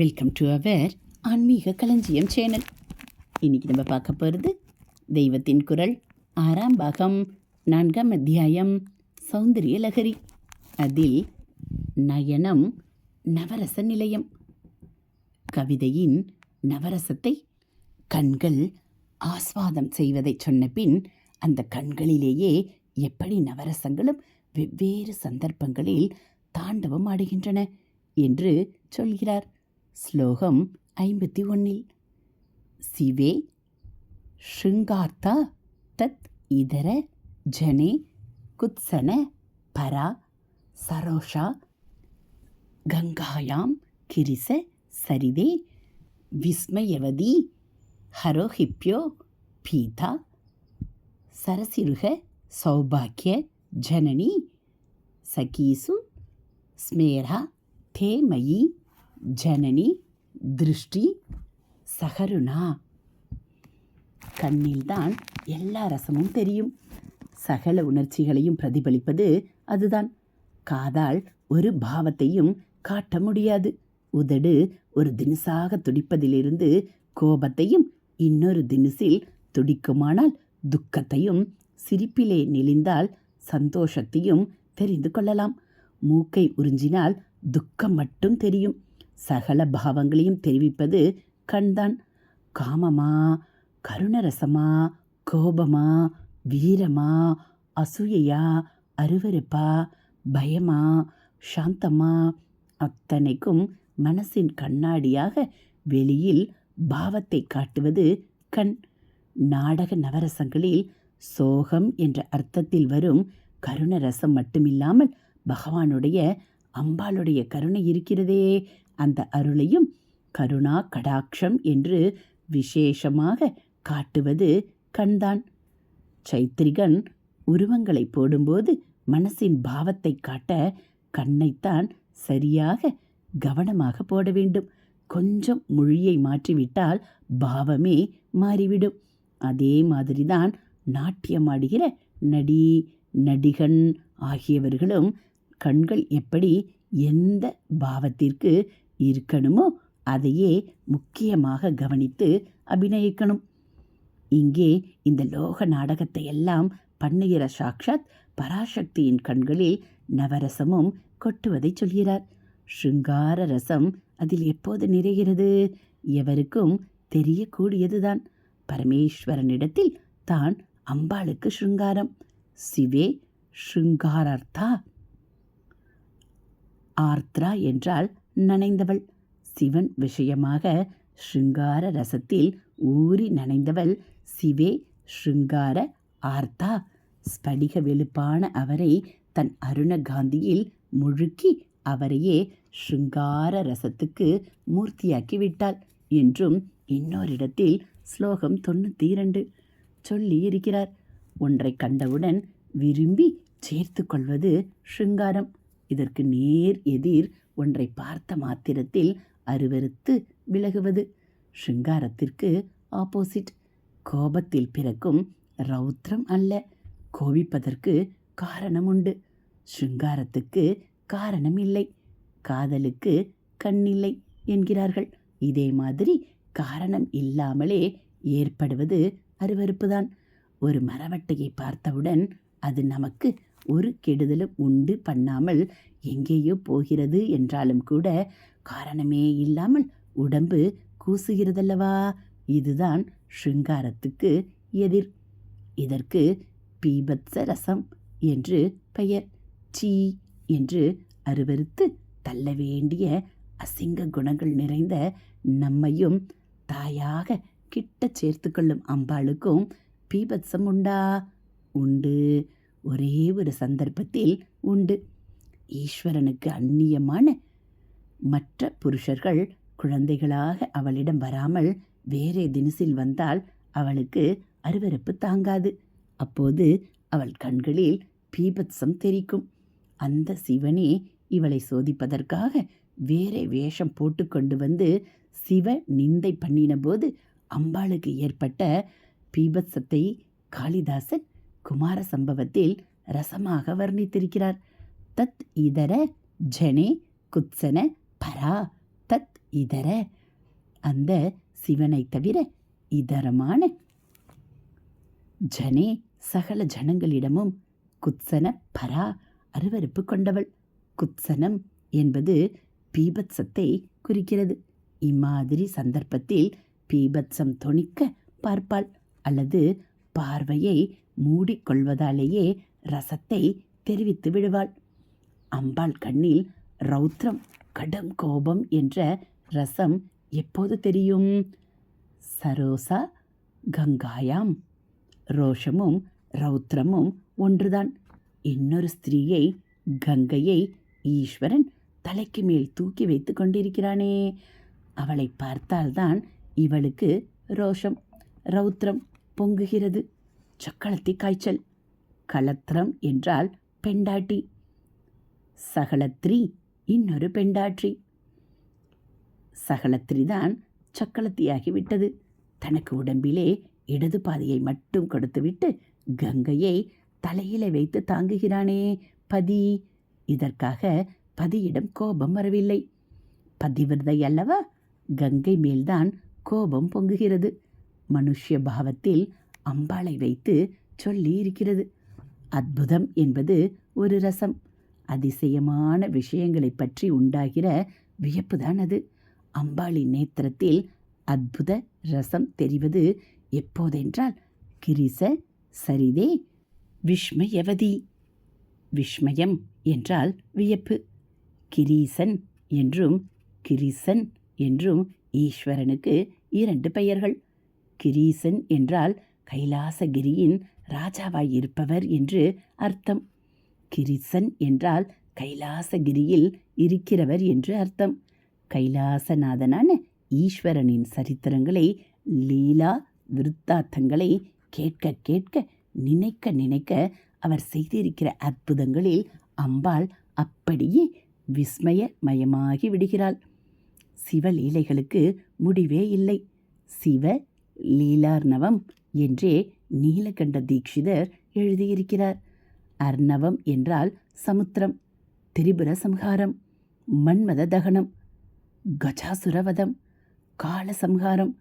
Welcome to our ஆன்மீக களஞ்சியம் channel. இன்றைக்கி நம்ம பார்க்க போகிறது தெய்வத்தின் குரல் ஆறாம் பாகம் நான்காம் அத்தியாயம் சௌந்தரிய லகரி அதில் நயனம் நவரச நிலையம். கவிதையின் நவரசத்தை கண்கள் ஆஸ்வாதம் செய்வதைச் சொன்ன பின் அந்த கண்களிலேயே எப்படி நவரசங்களும் வெவ்வேறு சந்தர்ப்பங்களில் தாண்டவம் ஆடுகின்றன என்று சொல்கிறார். ஸ்லோகம் ஐம்பத்தி ஒன்னில் சிவே ஷிங்கார்த்தா தத் இதர ஜனே குத்சன பரா சரோஷா கங்காயாம் கிரிச சரிதே விஸ்மயவதி ஹரோஹிப்யோ பீதா சரசிருக சௌபாக்கிய ஜனனி சகீசு ஸ்மேரா தே மயி ஜனனி திருஷ்டி சகருணா. கண்ணில்தான் எல்லா ரசமும் தெரியும். சகல உணர்ச்சிகளையும் பிரதிபலிப்பது அதுதான். காதால் ஒரு பாவத்தையும் காட்ட முடியாது. உதடு ஒரு தினுசாக துடிப்பதிலிருந்து கோபத்தையும் இன்னொரு தினுசில் துடிக்குமானால் துக்கத்தையும் சிரிப்பிலே நெளிந்தால் சந்தோஷத்தையும் தெரிந்து கொள்ளலாம். மூக்கை உறிஞ்சினால் துக்கம் மட்டும் தெரியும். சகல பாவங்களையும் தெரிவிப்பது கண்தான். காமமா கருணரசமா கோபமா வீரமா அசூயையா அருவருப்பா பயமா சாந்தமா அத்தனைக்கும் மனசின் கண்ணாடியாக வெளியில் பாவத்தை காட்டுவது கண். நாடக நவரசங்களில் சோகம் என்ற அர்த்தத்தில் வரும் கருணரசம் மட்டுமில்லாமல் பகவானுடைய அம்பாளுடைய கருணை இருக்கிறதே அந்த அருளையும் கருணா கடாட்சம் என்று விசேஷமாக காட்டுவது கண்தான். சைத்திரிகன் உருவங்களை போடும்போது மனசின் பாவத்தை காட்ட கண்ணைத்தான் சரியாக கவனமாக போட வேண்டும். கொஞ்சம் மொழியை மாற்றிவிட்டால் பாவமே மாறிவிடும். அதே மாதிரிதான் நாட்டியமாடுகிற நடி நடிகன் ஆகியவர்களும் கண்கள் எப்படி எந்த பாவத்திற்கு இருக்கணுமோ அதையே முக்கியமாக கவனித்து அபிநயிக்கணும். இங்கே இந்த லோக நாடகத்தை எல்லாம் பண்ணுகிற சாக்ஷாத் பராசக்தியின் கண்களில் நவரசமும் கொட்டுவதை சொல்கிறார். ஷிங்கார ரசம் அதில் எப்போது நிறைகிறது? எவருக்கும் தெரியக்கூடியதுதான். பரமேஸ்வரனிடத்தில் தான் அம்பாளுக்கு ஸ்ருங்காரம் சிவே ஸ்ருங்காரார்த்தா ஆர்த்ரா என்றால் நனைந்தவள். சிவன் விஷயமாக ஷிங்கார ரசத்தில் ஊறி நனைந்தவள். சிவே ஷிங்கார ஆர்த்தா. ஸ்படிக வெளுப்பான அவரை தன் அருணகாந்தியில் முழுக்கி அவரையே ஷிங்கார ரசத்துக்கு மூர்த்தியாக்கி விட்டாள் என்றும் இன்னொரிடத்தில் ஸ்லோகம் தொண்ணூற்றி இரண்டு சொல்லி இருக்கிறார். ஒன்றை கண்டவுடன் விரும்பி சேர்த்து கொள்வது ஷிங்காரம் இதற்கு நேர் எதிர் ஒன்றை பார்த்த மாத்திரத்தில் அருவருத்து விலகுவது. ஷிங்காரத்திற்கு ஆப்போசிட் கோபத்தில் பிறக்கும் ரௌத்ரம் அல்ல. கோபிப்பதற்கு காரணம் உண்டு ஷிங்காரத்துக்கு காரணம் இல்லை காதலுக்கு கண்ணில்லை என்கிறார்கள். இதே மாதிரி காரணம் இல்லாமலே ஏற்படுவது அருவருப்புதான். ஒரு மரவட்டையை பார்த்தவுடன் அது நமக்கு ஒரு கெடுதலும் உண்டு பண்ணாமல் எங்கேயோ போகிறது என்றாலும் கூட காரணமே இல்லாமல் உடம்பு கூசுகிறதல்லவா? இதுதான் ஷிங்காரத்துக்கு எதிர். இதற்கு பீபத்ச ரசம் என்று பெயர். சீ என்று அருவருத்து தள்ள வேண்டிய அசிங்க குணங்கள் நிறைந்த நம்மையும் தாயாக கிட்ட சேர்த்து கொள்ளும் அம்பாளுக்கும் பீபத்சம் உண்டா? உண்டு. ஒரே ஒரு சந்தர்ப்பத்தில் உண்டு. ஈஸ்வரனுக்கு அந்நியமான மற்ற புருஷர்கள் குழந்தைகளாக அவளிடம் வராமல் வேறே தினசில் வந்தால் அவளுக்கு அருவருப்பு தாங்காது. அப்போது அவள் கண்களில் பீபத்சம் தெரிக்கும். அந்த சிவனே இவளை சோதிப்பதற்காக வேறே வேஷம் போட்டுக்கொண்டு வந்து சிவ நிந்தை பண்ணின போது அம்பாளுக்கு ஏற்பட்ட பீபத்சத்தை காளிதாசன் குமார சம்பவத்தில் ரசமாக வர்ணித்திருக்கிறார். தத் இதர ஜனே குத்சன பரா தத் இதர. அந்த சிவனைத் தவிர இதரமான ஜனே சகல ஜனங்களிடமும் குத்சன பரா அருவருப்பு கொண்டவள். குத்சனம் என்பது பீபத்சத்தை குறிக்கிறது. இம்மாதிரி சந்தர்ப்பத்தில் பீபத்சம் தொனிக்க பார்ப்பாள் அல்லது பார்வையை மூடிக்கொள்வதாலேயே ரசத்தை தெரிவித்து விடுவாள். அம்பாள் கண்ணில் ரௌத்ரம் கடும் கோபம் என்ற ரசம் எப்போது தெரியும்? சரோசா கங்காயாம் ரோஷமும் ரௌத்ரமும் ஒன்றுதான். இன்னொரு ஸ்திரீயை கங்கையை ஈஸ்வரன் தலைக்கு மேல் தூக்கி வைத்து கொண்டிருக்கிறானே. அவளை பார்த்தால்தான் இவளுக்கு ரோஷம் ரௌத்ரம் பொங்குகிறது. சக்களத்தி காய்ச்சல். கலத்திரம் என்றால் பெண்டாட்டி. சகலத்ரி இன்னொரு பெண்டாற்றி சகலத்ரி தான் சக்களத்தியாகிவிட்டது தனக்கு உடம்பிலே இடது பாதையை மட்டும் கொடுத்துவிட்டு கங்கையை தலையில வைத்து தாங்குகிறானே பதி. இதற்காக பதியிடம் கோபம் வரவில்லை. பதிவிரதை அல்லவா? கங்கை மேல்தான் கோபம் பொங்குகிறது. மனுஷ்ய பாவத்தில் அம்பாளை வைத்து சொல்லி இருக்கிறது அற்புதம் என்பது ஒரு ரசம். அதிசயமான விஷயங்களைப் பற்றி உண்டாகிற வியப்புதான் அது. அம்பாளின் நேத்திரத்தில் அற்புத ரசம் தெரிவது எப்போதென்றால் கிரிச சரிதே விஸ்மயவதி விஸ்மயம் என்றால் வியப்பு. கிரீசன் என்றும் கிரிசன் என்றும் ஈஸ்வரனுக்கு இரண்டு பெயர்கள். கிரீசன் என்றால் கைலாசகிரியின் ராஜாவாய் இருப்பவர் என்று அர்த்தம். கிரிசன் என்றால் கைலாசகிரியில் இருக்கிறவர் என்று அர்த்தம். கைலாசநாதனான ஈஸ்வரனின் சரித்திரங்களை லீலா விருத்தார்த்தங்களை கேட்க கேட்க நினைக்க நினைக்க அவர் செய்திருக்கிற அற்புதங்களில் அம்பாள் அப்படியே விஸ்மயமயமாகி விடுகிறாள். சிவலீலைகளுக்கு முடிவே இல்லை. சிவ லீலார்ணவம் என்றே நீலகண்ட தீக்ஷிதர் எழுதியிருக்கிறார். அர்ணவம் என்றால் சமுத்திரம் திரிபுர சம்ஹாரம் மன்மத தகனம் கஜாசுரவதம் கால சம்ஹாரம்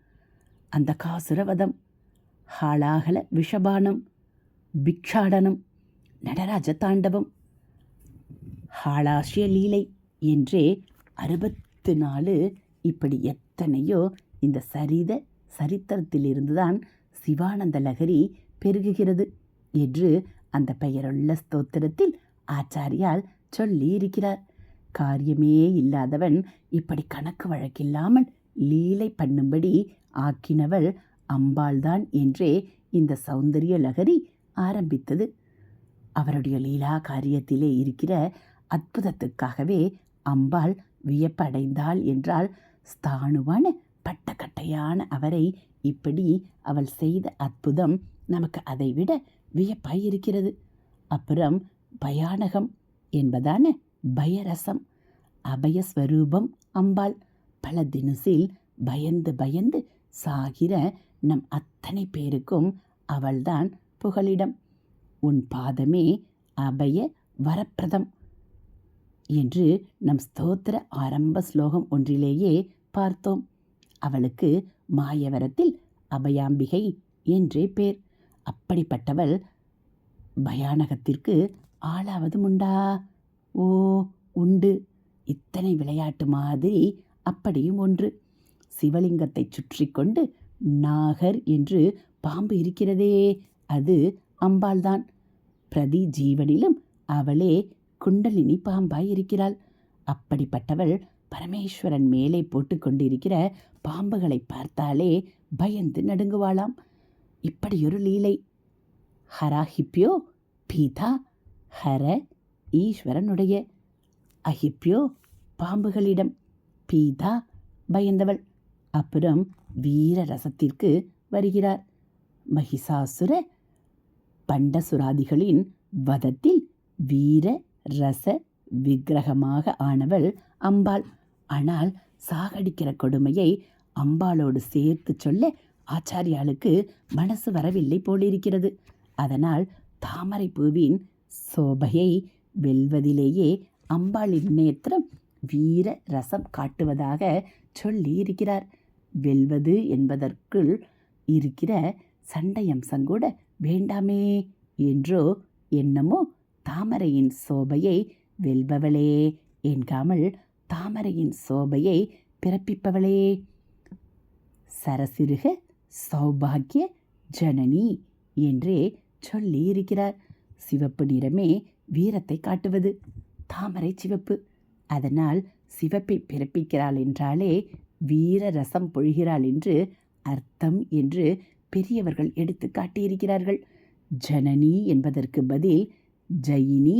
அந்த காசுரவதம் ஹாளாகல விஷபானம் பிக்ஷாடனம் நடராஜ தாண்டவம். ஹாளாஷ்ய லீலை என்றே அறுபத்து நாலு இப்படி எத்தனையோ இந்த சரித சரித்திரத்திலிருந்துதான் சிவானந்த லகரி பெருகுகிறது என்று அந்த பெயருள்ள ஸ்தோத்திரத்தில் ஆச்சாரியால் சொல்லி இருக்கிறார் காரியமே இல்லாதவன் இப்படி கணக்கு வழக்கில்லாமல் லீலை பண்ணும்படி ஆக்கினவள் அம்பாள்தான் என்றே இந்த சௌந்தரிய லகரி ஆரம்பித்தது. அவருடைய லீலா காரியத்திலே இருக்கிற அற்புதத்துக்காகவே அம்பாள் வியப்படைந்தாள் என்றால் ஸ்தானுவான பட்டக்கட்டையான அவரை இப்படி அவள் செய்த அற்புதம் நமக்கு அதைவிட வியப்பாய் இருக்கிறது அப்புறம் பயானகம் என்பதான பயரசம் அபயஸ்வரூபம் அம்பாள். பல தினசில் பயந்து பயந்து சாகிற நம் அத்தனை பேருக்கும் அவள்தான் புகலிடம். உன் பாதமே அபய வரப்பிரதம் என்று நம் ஸ்தோத்திர ஆரம்ப ஸ்லோகம் ஒன்றிலேயே பார்த்தோம். அவளுக்கு மாயவரத்தில் அபயாம்பிகை என்றே பேர். அப்படிப்பட்டவள் பயானகத்திற்கு ஆளாவதும் உண்டா ஓ உண்டு. இத்தனை விளையாட்டு மாதிரி அப்படியும் ஒன்று. சிவலிங்கத்தை சுற்றி கொண்டு நாகர் என்று பாம்பு இருக்கிறதே அது அம்பாள்தான். பிரதி ஜீவனிலும் அவளே குண்டலினி பாம்பாய் இருக்கிறாள். அப்படிப்பட்டவள் பரமேஸ்வரன் மேலே போட்டுக்கொண்டிருக்கிற பாம்புகளை பார்த்தாலே பயந்து நடுங்குவாளாம். இப்படியொரு லீலை. ஹராஹிப்யோ பீதா ஹர ஈஸ்வரனுடைய. அஹிப்யோ பாம்புகளிடம். பீதா பயந்தவள். அப்புறம் வீர ரசத்திற்கு வருகிறார். மகிஷாசுர பண்டசுராதிகளின் வதத்தில் வீர ரச விக்கிரகமாக ஆனவள் அம்பாள். ஆனால் சாகடிக்கிற கொடுமையை அம்பாளோடு சேர்த்து சொல்ல ஆச்சாரியாளுக்கு மனசு வரவில்லை போலிருக்கிறது. அதனால் தாமரை பூவின் சோபையை வெல்வதிலேயே அம்பாளின் நேத்திரம் வீர ரசம் காட்டுவதாக சொல்லி இருக்கிறார் வெல்வது என்பதற்குள் இருக்கிற சண்டையம்சம் கூட வேண்டாமே என்றோ என்னமோ தாமரையின் சோபையை வெல்பவளே என்காமல் தாமரையின் சோபையை பிறப்பிப்பவளே. சரசிருக சௌபாகிய ஜனனி என்றே சொல்லி இருக்கிறார் சிவப்பு நிறமே வீரத்தை காட்டுவது தாமரை சிவப்பு. அதனால் சிவப்பை பிறப்பிக்கிறாள் என்றாலே வீர ரசம் பொழிகிறாள் என்று அர்த்தம் என்று பெரியவர்கள் எடுத்து காட்டியிருக்கிறார்கள். ஜனனி என்பதற்கு பதில் ஜயினி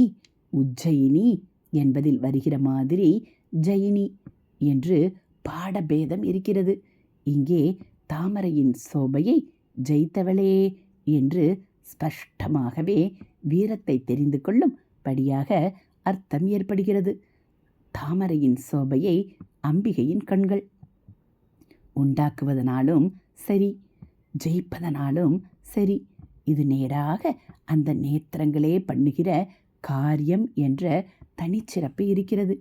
உஜ்ஜயினி என்பதில் வருகிற மாதிரி ஜெயினி என்று பாடபேதம் இருக்கிறது. இங்கே தாமரையின் சோபையை ஜெயித்தவளே என்று ஸ்பஷ்டமாகவே வீரத்தை தெரிந்து கொள்ளும் படியாக அர்த்தம் ஏற்படுகிறது. தாமரையின் சோபையை அம்பிகையின் கண்கள். உண்டாக்குவதனாலும் சரி ஜெயிப்பதனாலும் சரி இது நேராக அந்த நேத்திரங்களே பண்ணுகிற காரியம் என்ற தனிச்சிறப்பு இருக்கிறது.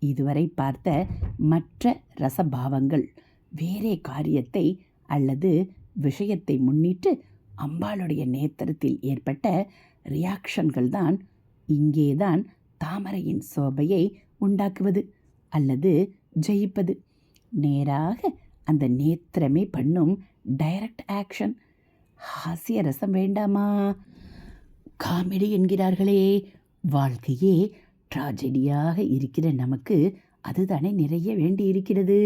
இதுவரை பார்த்த மற்ற ரசபாவங்கள் வேறே காரியத்தை அல்லது விஷயத்தை முன்னிட்டு அம்பாளுடைய நேத்திரத்தில் ஏற்பட்ட ரியாக்ஷன்கள் தான் இங்கேதான் தாமரையின் சோபையை உண்டாக்குவது அல்லது ஜெயிப்பது. நேராக அந்த நேத்திரமே பண்ணும் டைரக்ட் ஆக்ஷன். ஹாஸ்ய ரசம் வேண்டாமா? காமெடி என்கிறார்களே வாழ்க்கையே ட்ராஜடியாக இருக்கிற நமக்கு அதுதானே நிறைய வேண்டி இருக்கிறது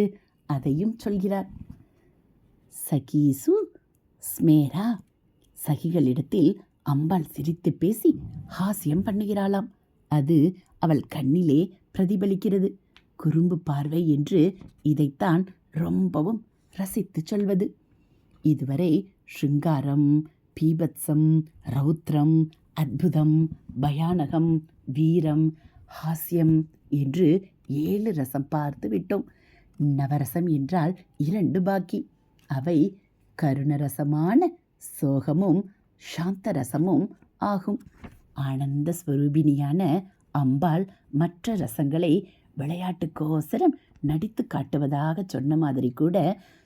அதையும் சொல்கிறார். சகீசு ஸ்மேரா சகிகளிடத்தில் அம்பாள் சிரித்து பேசி ஹாஸ்யம் பண்ணுகிறாளாம். அது அவள் கண்ணிலே பிரதிபலிக்கிறது. குறும்பு பார்வை என்று இதைத்தான் ரொம்பவும் ரசித்து சொல்வது. இதுவரை ஷிங்காரம் பீபத்சம் ரௌத்ரம் அற்புதம் பயானகம் வீரம் ஹாஸ்யம் என்று ஏழு ரசம் பார்த்து விட்டோம். நவரசம் என்றால் இரண்டு பாக்கி. அவை கருணரசமான சோகமும் சாந்தரசமும் ஆகும். ஆனந்த ஸ்வரூபினியான அம்பாள் மற்ற ரசங்களை விளையாட்டுக்கோசரம் நடித்து காட்டுவதாக சொன்ன மாதிரி கூட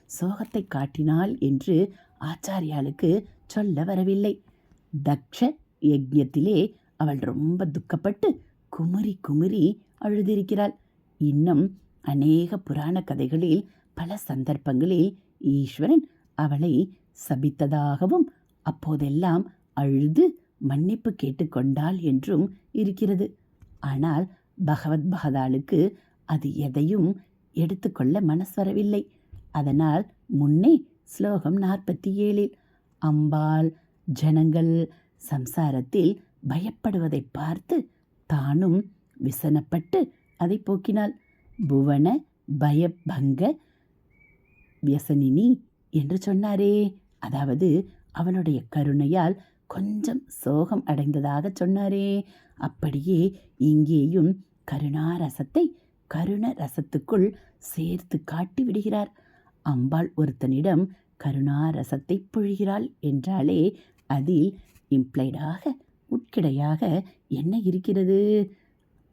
சோகத்தை காட்டினாள் என்று ஆச்சாரியாளுக்கு சொல்ல வரவில்லை. தக்ஷ யஜ்யத்திலே அவள் ரொம்ப துக்கப்பட்டு குமரி குமரி அழுதிருக்கிறாள். இன்னும் அநேக புராண கதைகளில் பல சந்தர்ப்பங்களில் ஈஸ்வரன் அவளை சபித்ததாகவும் அப்போதெல்லாம் அழுது மன்னிப்பு கேட்டுக்கொண்டாள் என்றும் இருக்கிறது. ஆனால் பகவத் பகதாளுக்கு அது எதையும் எடுத்துக்கொள்ள மனசு வரவில்லை. அதனால் முன்னே ஸ்லோகம் நாற்பத்தி ஏழில் அம்பாள் ஜனங்கள் சம்சாரத்தில் பயப்படுவதை பார்த்து தானும் விசனப்பட்டு அதை போக்கினாள். புவன பயபங்க வியசனினி என்று சொன்னாரே. அதாவது அவளுடைய கருணையால் கொஞ்சம் சோகம் அடைந்ததாக சொன்னாரே. அப்படியே இங்கேயும் கருணாரசத்தை கருண ரசத்துக்குள் சேர்த்து காட்டி விடுகிறார். அம்பாள் ஒருத்தனிடம் கருணாரசத்தை பொழிகிறாள் என்றாலே அதில் இம்ப்ளைடாக உட்கிடையாக என்ன இருக்கிறது?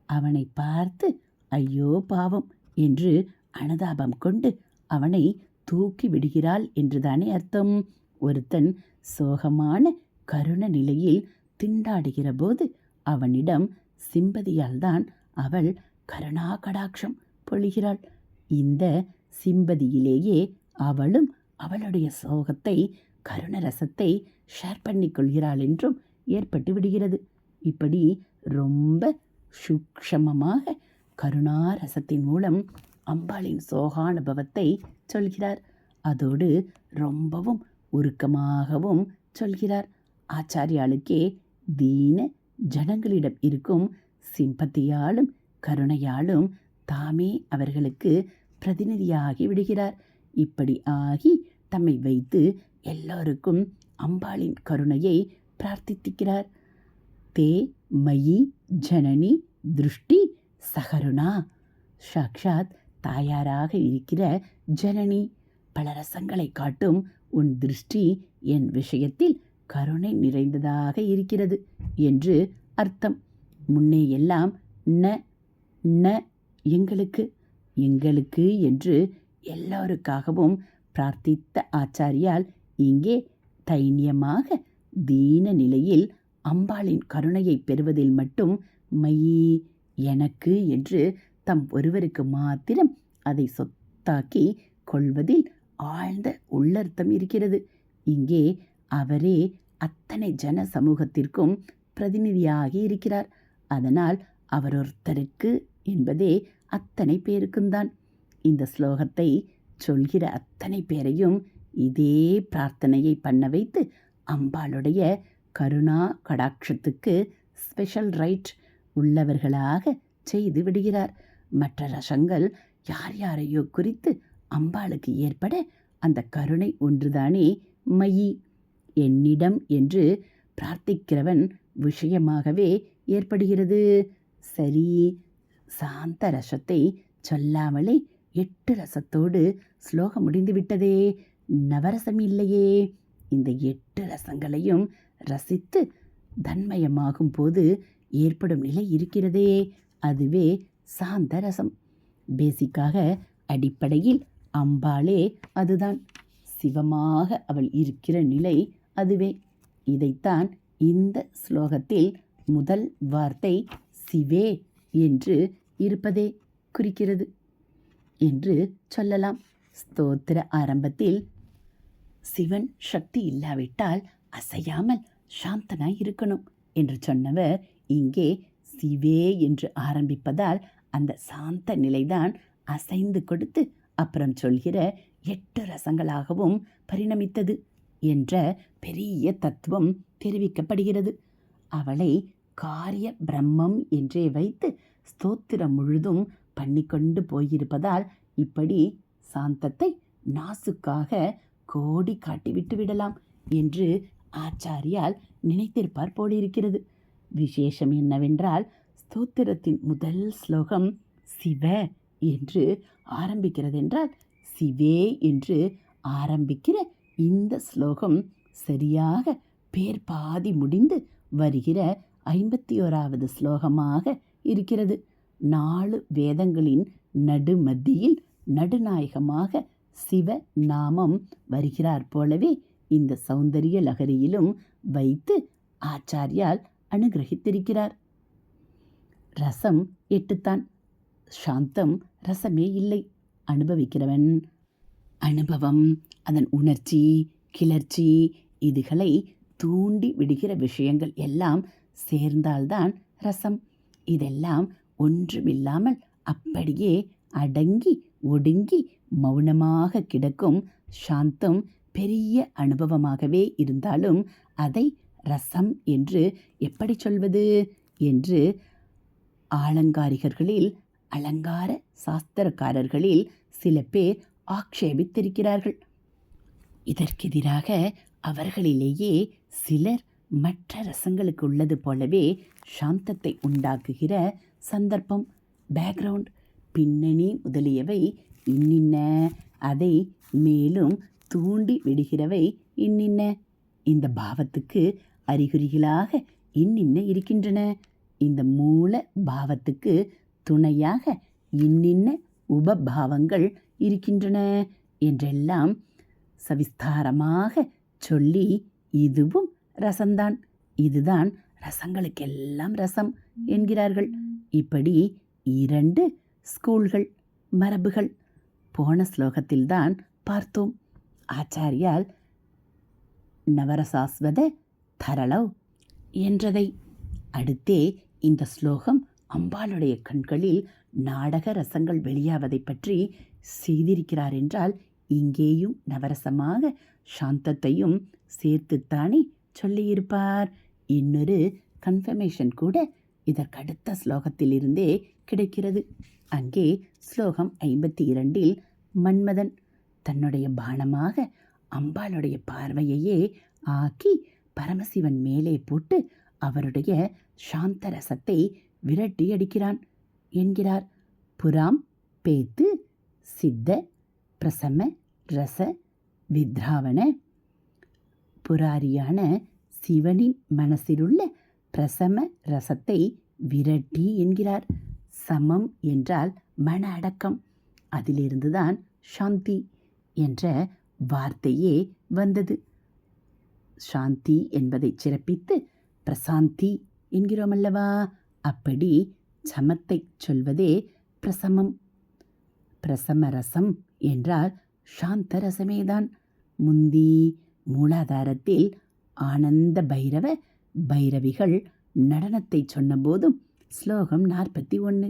அவனை பார்த்து ஐயோ பாவம் என்று அனுதாபம் கொண்டு அவனை தூக்கி விடுகிறாள் என்றுதானே அர்த்தம். ஒருத்தன் சோகமான கருண நிலையில் திண்டாடுகிற போது அவனிடம் சிம்பதியால் தான் அவள் கருணா கடாட்சம் பொழிகிறாள். இந்த சிம்பதியிலேயே அவளும் அவளுடைய சோகத்தை கருணரசத்தை ஷேர் பண்ணிக்கொள்கிறாள் என்றும் ஏற்பட்டு விடுகிறது. இப்படி ரொம்ப சூக்ஷமமாக கருணாரசத்தின் மூலம் அம்பாளின் சோகானுபவத்தை சொல்கிறார். அதோடு ரொம்பவும் உருக்கமாகவும் சொல்கிறார். ஆச்சாரியாளுக்கே தீன ஜனங்களிடம் இருக்கும் சிம்பத்தியாலும் கருணையாலும் தாமே அவர்களுக்கு பிரதிநிதியாகி விடுகிறார். இப்படி ஆகி தம்மை வைத்து எல்லோருக்கும் அம்பாளின் கருணையை பிரார்த்தித்திருக்கிறார் தே மயி ஜனனி திருஷ்டி சகருணா சாக்ஷாத் தாயாராக இருக்கிற ஜனனி பல ரசங்களை காட்டும் உன் திருஷ்டி என் விஷயத்தில் கருணை நிறைந்ததாக இருக்கிறது என்று அர்த்தம் முன்னே எல்லாம் ந ந எங்களுக்கு எங்களுக்கு என்று எல்லோருக்காகவும் பிரார்த்தித்த ஆச்சாரியால் இங்கே தைரியமாக தீன நிலையில் அம்பாளின் கருணையை பெறுவதில் மட்டும் மையி எனக்கு என்று தம் ஒருவருக்கு மாத்திரம் அதை சொத்தாக்கி கொள்வதில் ஆழ்ந்த உள்ளர்த்தம் இருக்கிறது. இங்கே அவரே அத்தனை ஜன சமூகத்திற்கும் பிரதிநிதியாகி இருக்கிறார். அதனால் அவரொருத்தருக்கு என்பதே அத்தனை பேருக்கும்தான் இந்த ஸ்லோகத்தை சொல்கிற அத்தனை பேரையும் இதே பிரார்த்தனையை பண்ண வைத்து அம்பாளுடைய கருணா கடாட்சத்துக்கு ஸ்பெஷல் ரைட் உள்ளவர்களாக செய்து விடுகிறார். மற்ற ரசங்கள் யார் யாரையோ குறித்து அம்பாளுக்கு ஏற்பட அந்த கருணை ஒன்றுதானே மயி. என்னிடம் என்று பிரார்த்திக்கிறவன் விஷயமாகவே ஏற்படுகிறது. சரி சாந்த ரசத்தை சொல்லாமலே எட்டு ரசத்தோடு ஸ்லோகம் முடிந்து விட்டதே நவரசம் இல்லையே. இந்த எட்டு ரசங்களையும் ரசித்து தன்மயமாகும் போது ஏற்படும் நிலை இருக்கிறதே. அதுவே சாந்த ரசம் பேசிக்காக அடிப்படையில் அம்பாளே அதுதான். சிவமாக அவள் இருக்கிற நிலை அதுவே. இதைத்தான் இந்த ஸ்லோகத்தில் முதல் வார்த்தை சிவே என்று இருப்பதே குறிக்கிறது என்று சொல்லலாம். ஸ்தோத்திர ஆரம்பத்தில் சிவன் சக்தி இல்லாவிட்டால் அசையாமல் சாந்தனாய் இருக்கணும் என்று சொன்னவர் இங்கே சிவே என்று ஆரம்பிப்பதால் அந்த சாந்த நிலைதான் அசைந்து கொடுத்து அப்புறம் சொல்கிற எட்டு ரசங்களாகவும் பரிணமித்தது என்ற பெரிய தத்துவம் தெரிவிக்கப்படுகிறது. அவளை காரிய பிரம்மம் என்றே வைத்து ஸ்தோத்திரம் முழுதும் பண்ணிக்கொண்டு போயிருப்பதால் இப்படி சாந்தத்தை நாசுக்காக கோடி காட்டிவிட்டு விடலாம் என்று ஆச்சாரியால் நினைத்திருப்பார் போலிருக்கிறது. விசேஷம் என்னவென்றால் ஸ்தோத்திரத்தின் முதல் ஸ்லோகம் சிவ என்று ஆரம்பிக்கிறதென்றால் சிவே என்று ஆரம்பிக்கிற இந்த ஸ்லோகம் சரியாக பேர் பாதி முடிந்து வருகிற ஐம்பத்தி ஓராவது ஸ்லோகமாக இருக்கிறது. நாலு வேதங்களின் நடுமத்தியில் நடுநாயகமாக சிவ நாமம் வருகிறார் போலவே இந்த சௌந்தரிய லகரியிலும் வைத்து ஆச்சாரியால் அனுகிரகித்திருக்கிறார். ரசம் எட்டுத்தான். சாந்தம் ரசமே இல்லை. அனுபவிக்கிறவன் அனுபவம் அதன் உணர்ச்சி கிளர்ச்சி இதுகளை தூண்டி விடுகிற விஷயங்கள் எல்லாம் சேர்ந்தால்தான் ரசம். இதெல்லாம் ஒன்றுமில்லாமல் அப்படியே அடங்கி ஒடுங்கி மௌனமாக கிடக்கும் சாந்தம் பெரிய அனுபவமாகவே இருந்தாலும் அதை ரசம் என்று எப்படி சொல்வது? என்று ஆலங்காரிகர்களில் அலங்கார சாஸ்திரக்காரர்களில் சில பேர் ஆக்ஷேபித்திருக்கிறார்கள். இதற்கெதிராக அவர்களிலேயே சிலர் மற்ற ரசங்களுக்கு உள்ளது போலவே சாந்தத்தை உண்டாக்குகிற சந்தர்ப்பம் பேக்ரவுண்ட் பின்னணி முதலியவை இன்னின்ன? அதை மேலும் தூண்டி விடுகிறவை இன்னின்ன? இந்த பாவத்துக்கு அறிகுறிகளாக இன்னின்ன இருக்கின்றன. இந்த மூல பாவத்துக்கு துணையாக இன்னின்ன உபபாவங்கள் இருக்கின்றன என்றெல்லாம் சவிஸ்தாரமாக சொல்லி இதுவும் ரசம்தான். இதுதான் ரசங்களுக்கெல்லாம் ரசம் என்கிறார்கள். இப்படி இரண்டு ஸ்கூல்கள் மரபுகள் போன ஸ்லோகத்தில்தான் பார்த்தோம். ஆச்சாரியால் நவரசாஸ்வத தரளவ் என்றதை. அடுத்தே இந்த ஸ்லோகம் அம்பாளுடைய கண்களில் நாடக ரசங்கள் வெளியாவதை பற்றி செய்திருக்கிறார் என்றால் இங்கேயும் நவரசமாக சாந்தத்தையும் சேர்த்துத்தானே சொல்லியிருப்பார். இன்னொரு கன்ஃபர்மேஷன் கூட இதற்கடுத்த ஸ்லோகத்திலிருந்தே கிடைக்கிறது. அங்கே ஸ்லோகம் ஐம்பத்தி இரண்டில் மன்மதன் தன்னுடைய பானமாக அம்பாளுடைய பார்வையையே ஆக்கி பரமசிவன் மேலே போட்டு அவருடைய சாந்த ரசத்தை விரட்டி அடிக்கிறான் என்கிறார். புறாம் பேத்து சித்த பிரசம ரச வித்ராவண. புராரியான சிவனின் மனசிலுள்ள பிரசம ரசத்தை விரட்டி என்கிறார். சமம் என்றால் மன அடக்கம். அதிலிருந்துதான் சாந்தி என்ற வார்த்தையே வந்தது. சாந்தி என்பதை சிறப்பித்து பிரசாந்தி என்கிறோம் அல்லவா? அப்படி சமத்தை சொல்வதே பிரசமம். பிரசம ரசம் என்றால் சாந்த ரசமேதான் முந்தி மூலாதாரத்தில் ஆனந்த பைரவ பைரவிகள் நடனத்தை சொன்னபோதும் ஸ்லோகம் நாற்பத்தி ஒன்று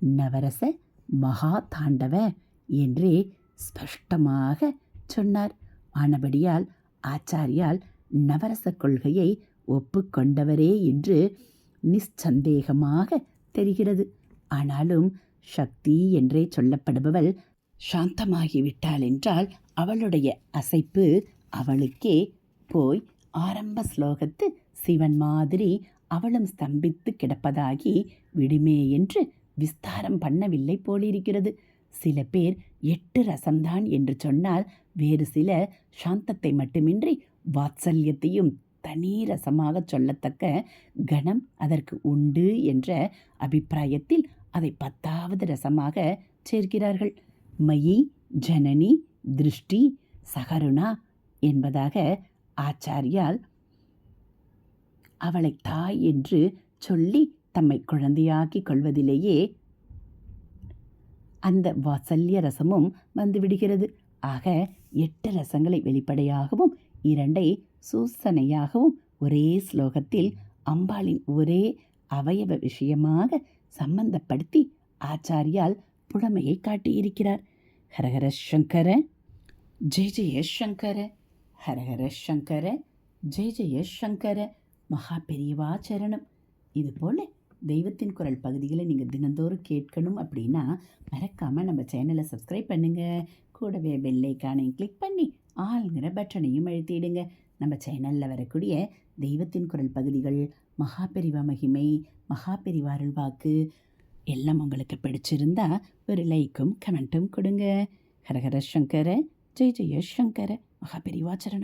நவரச மகா தாண்டவ என்றே ஸ்பஷ்டமாக சொன்னார். ஆனபடியால் ஆச்சாரியால் நவரச கொள்கையை ஒப்புக்கொண்டவரே என்று நிச்சந்தேகமாக தெரிகிறது. ஆனாலும் சக்தி என்றே சொல்லப்படுபவள் சாந்தமாகிவிட்டாள் என்றால் அவளுடைய அசைப்பு அவளுக்கே போய் ஆரம்ப ஸ்லோகத்து சிவன் மாதிரி அவளும் ஸ்தம்பித்து கிடப்பதாகி விடுமே என்று விஸ்தாரம் பண்ணவில்லை போலிருக்கிறது. சில பேர் எட்டு ரசம்தான் என்று சொன்னால் வேறு சில சாந்தத்தை மட்டுமின்றி வாத்சல்யத்தையும் தனி ரசமாக சொல்லத்தக்க கணம் அதற்கு உண்டு என்ற அபிப்பிராயத்தில் அதை பத்தாவது ரசமாக சேர்க்கிறார்கள். மயி ஜனனி திருஷ்டி சகருணா என்பதாக ஆச்சாரியால் அவளை தாய் என்று சொல்லி தம்மை குழந்தையாக்கி கொள்வதிலேயே அந்த வாசல்ய ரசமும் வந்துவிடுகிறது. ஆக எட்டு ரசங்களை வெளிப்படையாகவும் இரண்டை சூசனையாகவும் ஒரே ஸ்லோகத்தில் அம்பாளின் ஒரே அவயவ விஷயமாக சம்பந்தப்படுத்தி ஆச்சாரியால் புலமையை காட்டியிருக்கிறார். ஹரஹர சங்கர ஜெய ஜெய சங்கர ஹரஹர சங்கர ஜெய ஜெய சங்கர. மகா பெரியவா சரணம். இதுபோல் தெய்வத்தின் குரல் பகுதிகளை நீங்கள் தினந்தோறும் கேட்கணும் அப்படின்னா மறக்காமல் நம்ம சேனலை சப்ஸ்கிரைப் பண்ணுங்கள் கூடவே பெல்லைக்கானையும் கிளிக் பண்ணி ஆளுங்கிற பட்டனையும் அழுத்திடுங்க. நம்ம சேனலில் வரக்கூடிய தெய்வத்தின் குரல் பகுதிகள் மகா பெரிவா மகிமை மகா அருள்வாக்கு எல்லாம் உங்களுக்கு பிடிச்சிருந்தா ஒரு லைக்கும் கமெண்ட்டும் கொடுங்க. ஹரஹர சங்கர ஜெய் ஜெய சங்கர மகா பெரிவா சரணம்.